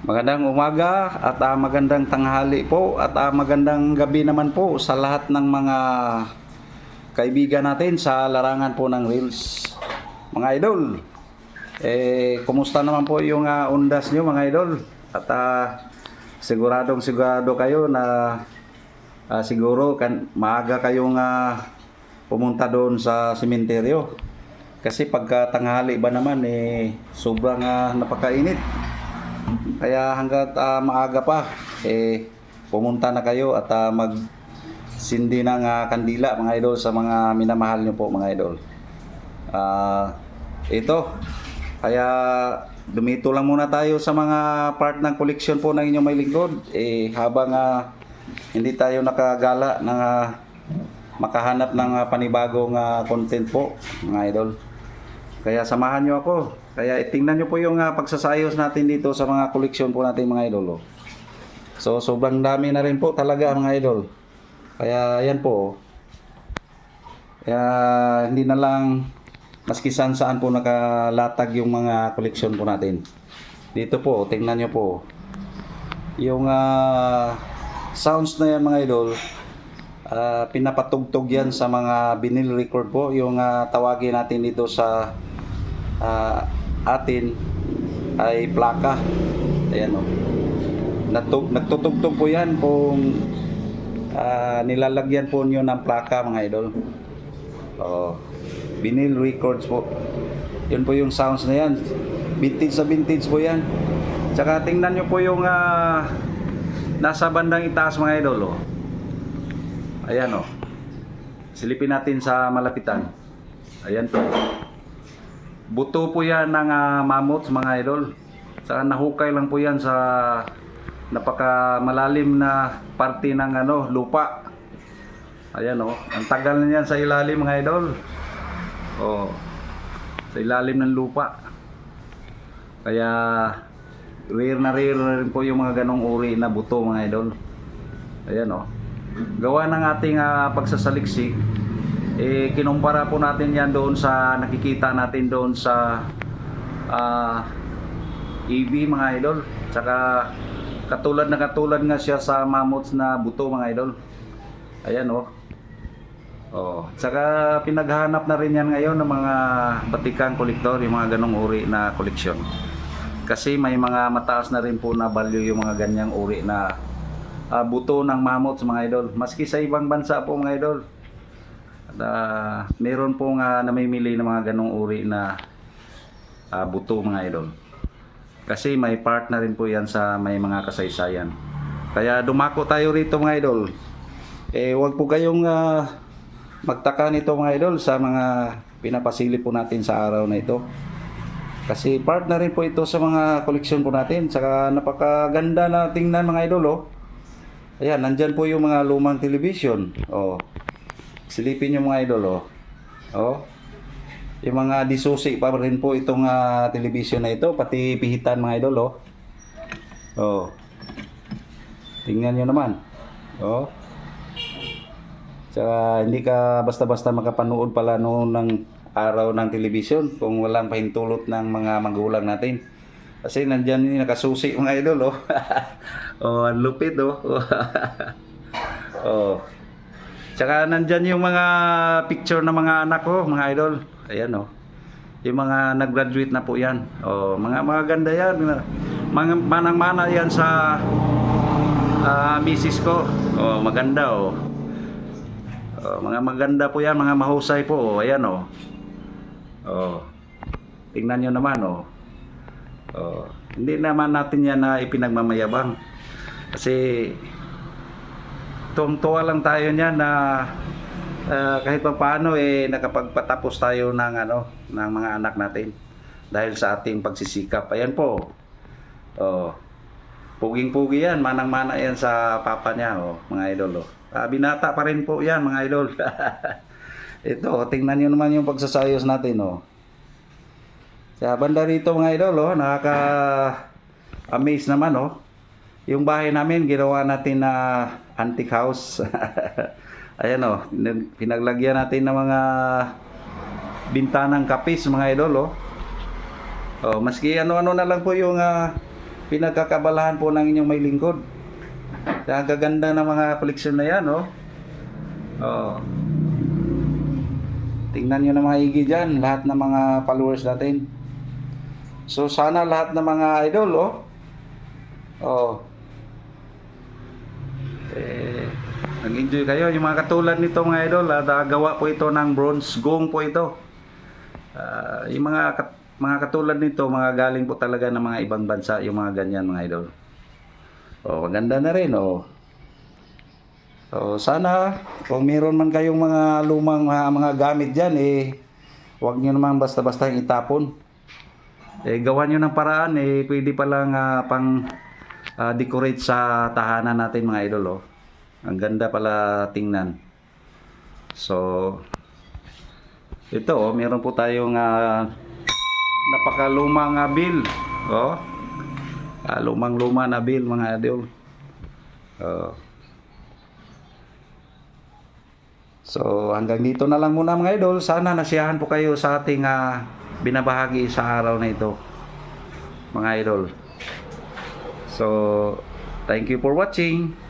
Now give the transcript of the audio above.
Magandang umaga at ah, magandang tanghali po at ah, magandang gabi naman po sa lahat ng mga kaibigan natin sa larangan po ng Reels. Mga idol, eh, kumusta naman po yung ah, undas nyo mga idol? At ah, siguradong sigurado kayo na ah, siguro kan, maaga kayong ah, pumunta doon sa simenteryo. Kasi pagka tanghali ba naman eh sobrang ah, napakainit. Kaya hanggat ah, maaga pa, eh, pumunta na kayo at ah, mag sindi ng ah, kandila mga idol sa mga minamahal nyo po mga idol. Ah, ito, kaya dumito lang muna tayo sa mga part ng collection po ng inyong may lingkod. Eh, habang ah, hindi tayo nakagala na ah, makahanap ng ah, panibagong ah, content po mga idol. Kaya samahan nyo ako. Kaya tingnan nyo po yung ah, pagsasayos natin dito sa mga koleksyon po natin mga idol. oh. So sobrang dami na rin po talaga mga idol. Kaya yan po. Kaya hindi na lang maski saan saan po nakalatag yung mga koleksyon po natin. Dito po, tingnan nyo po. Yung ah, sounds na yan mga idol, ah, pinapatugtog yan sa mga vinyl record po. Yung ah, tawagin natin dito sa ah, atin ay plaka. Ayan o. Natug, nagtutugtog po yan kung ah, nilalagyan po nyo ng plaka mga idol. Oh, vinyl records po. Yun po yung sounds na yan. Vintage sa vintage po yan. Tsaka tingnan nyo po yung ah, nasa bandang itaas mga idol. Oh. Ayan oh. Silipin natin sa malapitan. Ayan po. Buto po yan ng uh, mamots mga idol. Saka nahukay lang po yan sa napaka malalim na parte ng ano, lupa. Ayan oh. Ang tagal na yan sa ilalim mga idol. Oh. Sa ilalim ng lupa. Kaya rare na rare na rin po yung mga ganong uri na buto mga idol. Ayan oh. Gawa ng ating ah, pagsasaliksik, eh kinumpara po natin yan doon sa nakikita natin doon sa ah, EV mga idol. Tsaka katulad na katulad nga siya sa mammoths na buto mga idol. Ayan oh. Oh, tsaka pinaghanap na rin yan ngayon ng mga batikang kolektor, yung mga ganong uri na koleksyon. Kasi may mga mataas na rin po na value yung mga ganyang uri na ah, buto ng mammoths mga idol. Maski sa ibang bansa po mga idol. At meron pong uh, namimili ng mga ganong uri na ah, buto mga idol. Kasi may part na rin po yan sa may mga kasaysayan. Kaya dumako tayo rito mga idol. Eh wag po kayong ah, magtaka nito mga idol sa mga pinapasilip po natin sa araw na ito. Kasi part na rin po ito sa mga koleksyon po natin. Saka napakaganda na tingnan mga idol oh. Ayan, nandyan po yung mga lumang television. Oh. Silipin yung mga idol oh. Oh. Yung mga disusi pa rin po itong ah, television na ito, pati pihitan mga idol oh. Oh. Tingnan nyo naman. Oh. Tsaka hindi ka basta-basta makapanood pala noon ng araw ng television kung walang pahintulot ng mga magulang natin. Kasi nandyan yung nakasusi mga idol oh. oh, ang lupit oh. oh. Tsaka nandyan yung mga picture ng mga anak ko, mga idol. Ayan oh. Yung mga nag-graduate na po yan. Oh, mga mga ganda yan. Mga manang-mana yan sa ah, misis ko. Oh, maganda oh. Oh, mga maganda po yan, mga mahusay po. Oh, ayan oh. Oh. Tingnan nyo naman oh. Oh, hindi naman natin yan na ipinagmamayabang. Kasi tuwang-tuwa lang tayo niyan na ah, kahit pa paano eh nakapagpatapos tayo ng ano ng mga anak natin dahil sa ating pagsisikap. Ayan po. Oh. Puging-pugi yan, manang-mana yan sa papa niya, oh, mga idol. Oh. Ah, binata pa rin po yan, mga idol. Ito, tingnan nyo naman yung pagsasayos natin, oh. Sa banda rito mga idol, oh, nakaka-amaze naman, oh. Yung bahay namin, ginawa natin na antique house. Ayan, oh, pinag- pinaglagyan natin ng mga bintanang kapis, mga idol, oh. Oh, maski ano-ano na lang po yung ah, pinagkakabalahan po ng inyong may lingkod. Ang gaganda ng mga koleksyon na yan, oh. Oh. Tingnan nyo na maigi dyan, lahat ng mga followers natin. So sana lahat ng mga idol, oh. Oh. Eh, nag-enjoy kayo. Yung mga katulad nito mga idol, at ah, gawa po ito ng bronze gong po ito. Ah, yung mga kat- mga katulad nito, mga galing po talaga ng mga ibang bansa, yung mga ganyan mga idol. Oh, maganda na rin, oh. So, sana kung meron man kayong mga lumang mga, mga gamit diyan eh huwag niyo naman basta-basta itapon. Eh gawan niyo ng paraan eh pwede pa lang ah, pang ah, decorate sa tahanan natin mga idol oh. Ang ganda pala tingnan. So ito oh, meron po tayong ah, napakalumang ah, bill. Oh. Ah, lumang-luma na bill mga idol. Oh. So hanggang dito na lang muna mga idol. Sana nasiyahan po kayo sa ating ah, binabahagi sa araw na ito. Mga idol. So thank you for watching.